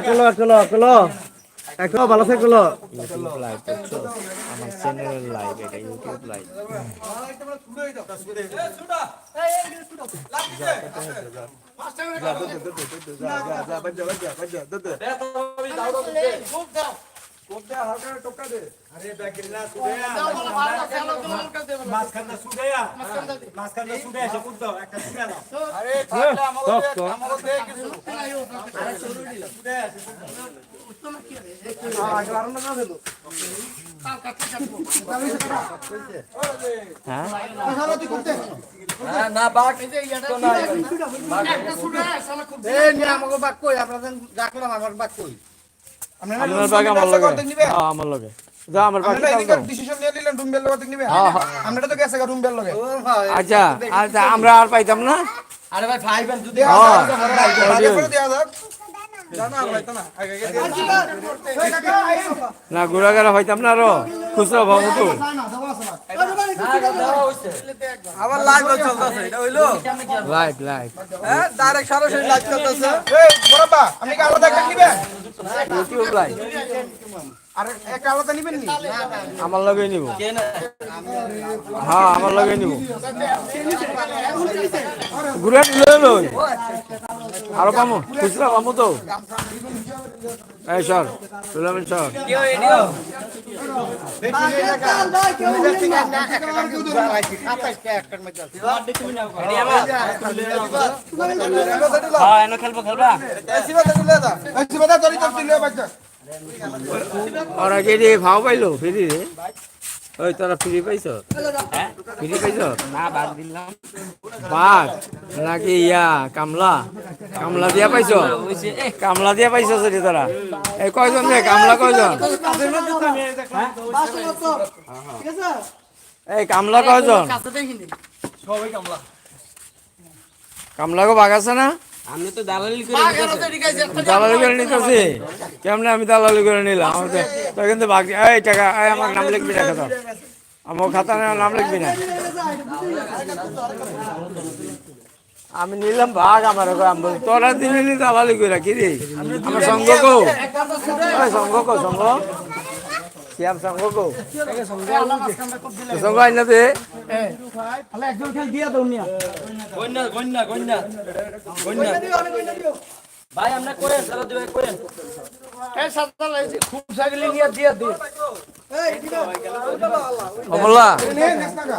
কলো কলো কলো একো ভালো থাকল লাইভ দেখছ আমার চ্যানেলের লাইভ এটা ইউটিউব লাইভ মাঝখানটা সুগাইয়া সে কুদ দাও একটা সুগাইয়া দাও। আপনার বাগে আমার লাগে। হ্যাঁ, আমার লাগে। যা আমার বাকি বেল দাও। আচ্ছা আচ্ছা আমরা আর পাইতাম না? আরে ভাই ফাইভ এন্ড যদি হ্যাঁ, না ঘোরাঘেরা হইতাম না আরও? খুচরা ভাবো তো। আবার লাইভ চলতেছে এটা হইল? লাইভ লাইভ হ্যাঁ ডাইরেক্ট সরাসরি লাইভ চলতেছে। আপনি কি আলাদা একটা নিবেন? ইউটিউব লাইভ আর একটা আলাদা নিবেন নি? আমার লগে নিব। হ্যাঁ আমার লগে নিব। ঘুরে লই লই। আরও পামো খুচরা পামো তো। এই সর তুলামেন সর। হ্যাঁ খেলব খেলবা। কে দিয়ে ভাও পাইলো? ফ্রি রে। ওই তোরা ফ্রি পাইছ? ফ্রি পাইছ? না বাদ দিলাম। বাদ নাকি ইয়া কামলা? কামলা দিয়া পাইছ? কামলা দিয়া পাইছ সরি তোরা। এই কয়জন রে কামলা কয়জন? এই কামলা কয়জন? সবাই কামলা কামলা গো বাঘ আছে না? আমি তো দালালি করে দালালি করে নিতেছি। কেমনে আমি দালালি করে নিলাম? আমার তো তো কিন্তু বাঘ এই টাকা এই আমার নাম লিখবি না খাতা আমার খাতা নাম লিখবি না। আমি নিলাম ভাগ আমার ওকে আমি বলি তোরা দিলি নি দালালি করে কি রে? আমার সঙ্গ কো। সঙ্গ কো সঙ্গ। সিয়াম সঙ্গ গো। সঙ্গ আইনা দে। গন্যা গন্যা গন্যা গন্যা। ভাই আমরা করেন সারা দিবে করেন। অমলা। অমলা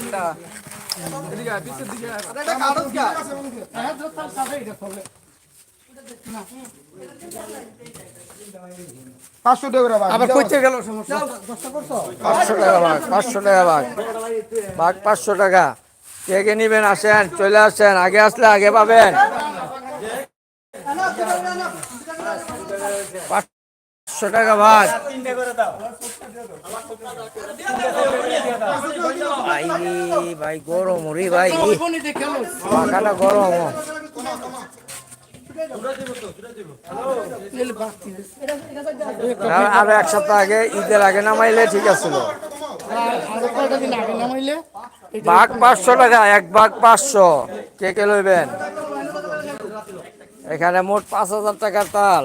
এটা পাঁচশো টাকা আবার কইতে গেল পাঁচশো টাকা ভাগ পাঁচশো টাকা ভাগ ভাগ পাঁচশো টাকা। কে কে নিবেন আসেন চলে আসেন আগে আসলে আগে পাবেন। পাঁচশো টাকা ভাগ ভাই ভাই, গরম রে ভাই। পাখাটা গরম। আর- এক সপ্তাহ আগে ঈদের আগে নামাইলে ঠিক আছিল বাঘ পাঁচশো টাকা, এক বাঘ পাঁচশো। কে কে লইবেন? এখানে মোট পাঁচ হাজার টাকার তাল।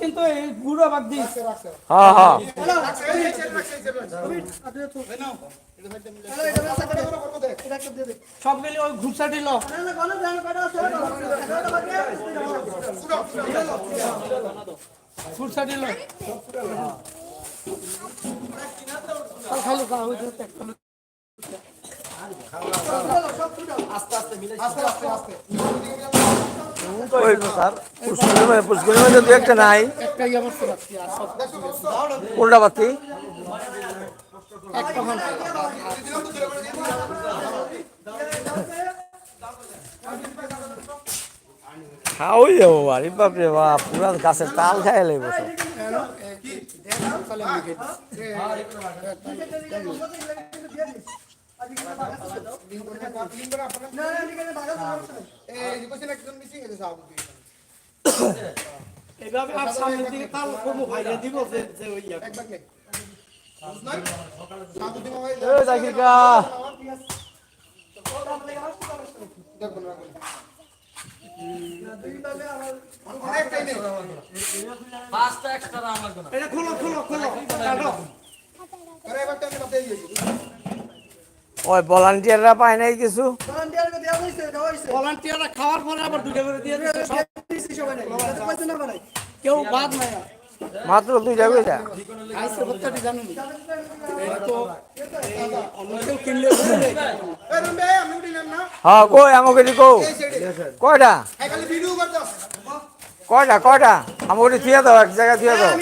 কিন্তু বুড়ো বাদ দিস হ্যাঁ হ্যাঁ সব মিলে ওই ঘুপসা দিল ঘুপসা দিল ওই পুষ্করের একটা নাই কোনটা বাতি খাওয়াই যাব বাড়ি বাপরে বাপ পুরা গাছের তাল খাই লাগবে সব। এইভাবে আর সামনের দিকে তাল করব ভাইরে দিব যে যে ওই পাঁচটা এক্সট্রা আমার লাগবে না এটা খোলো খোলো খোলো কাটো। ওই ভলান্টিয়াররা পায় নাই কিছু? ভলান্টিয়াররা খাওয়ার পরে আবার দুটো করে দিয়ে দিচ্ছে সব কেউ বাদ নাই আর। মাত্র দুইটা কইটা আইসে হত্যাটি জানুন। এটা তো এই অন্য কেউ কিনলে বুঝে নেই। হ্যাঁ কই আমাকে দি কয়টা? কয়টা কয়টা? আমাকে থিয়া দাও এক জায়গায় থিয়া দাও।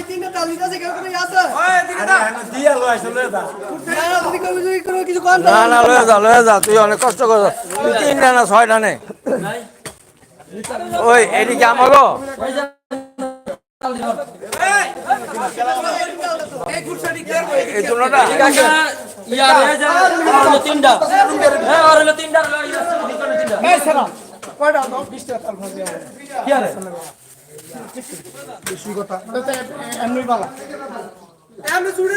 না না লয়ে যা লয়ে যা তুই অনেক কষ্ট কর তুই তিনটা না ছয়টা নে। ওই এদিকে আমাগো এই দুটোটা কাকা রে যা তিনটা হ্যাঁ আর হলো? তিনটা আর হলো ভিতরে তিনটা এই সালাম কয়টা দাও 20 টাকা তাল ভাবে কি আরে? বেশি কথা। এমনি বালা। చూడండి.